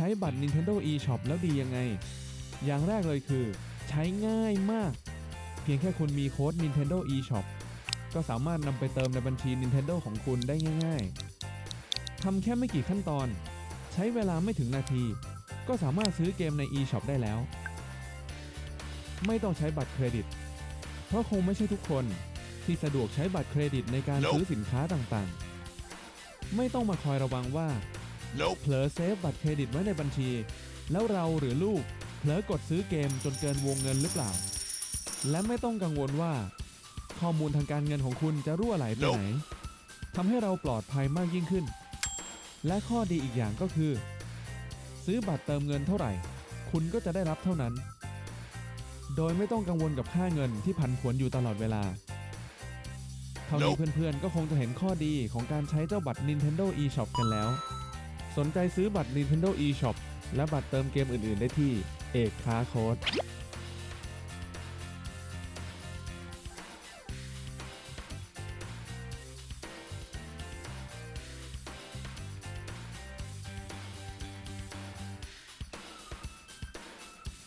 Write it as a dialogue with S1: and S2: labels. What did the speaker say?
S1: ช้บัตร Nintendo eShop แล้วดียังไง อย่างแรกเลยคือ ใช้ง่ายมาก เพียงแค่คุณมีโค้ด Nintendo eShop ก็สามารถนำไปเติมในบัญชี Nintendo ของคุณได้ง่ายๆทำแค่ไม่กี่ขั้นตอน ใช้เวลาไม่ถึงนาที ก็สามารถซื้อเกมใน eShop ได้แล้ว ไม่ต้องใช้บัตรเครดิต เพราะคงไม่ใช่ทุกคนที่สะดวกใช้บัตรเครดิตในการ
S2: Nope
S1: ซื้อสินค้าต่างๆ ไม่ต้องมาคอยระวังว่า
S2: Nope.
S1: เผลอเซฟบัตรเครดิตไว้ในบัญชี แล้วเราหรือลูกเผลอกดซื้อเกมจนเกินวงเงินหรือเปล่า และไม่ต้องกังวลว่า ข้อมูลทางการเงินของคุณจะรั่วไหลไปไหนทำให้เราปลอดภัยมากยิ่งขึ้น และข้อดีอีกอย่างก็คือ ซื้อบัตรเติมเงินเท่าไหร่ คุณก็จะได้รับเท่านั้น โดยไม่ต้องกังวลกับค่าเงินที่ผันผวนอยู่ตลอดเวลาเท่านี้
S2: Nope
S1: เพื่อนๆก็คงจะเห็นข้อดีของการใช้เจ้าบัตร Nintendo eShop กันแล้ว สนใจซื้อบัตร Nintendo eShop และบัตรเติมเกมอื่น ๆ ได้ที่เอกค้าโค้ด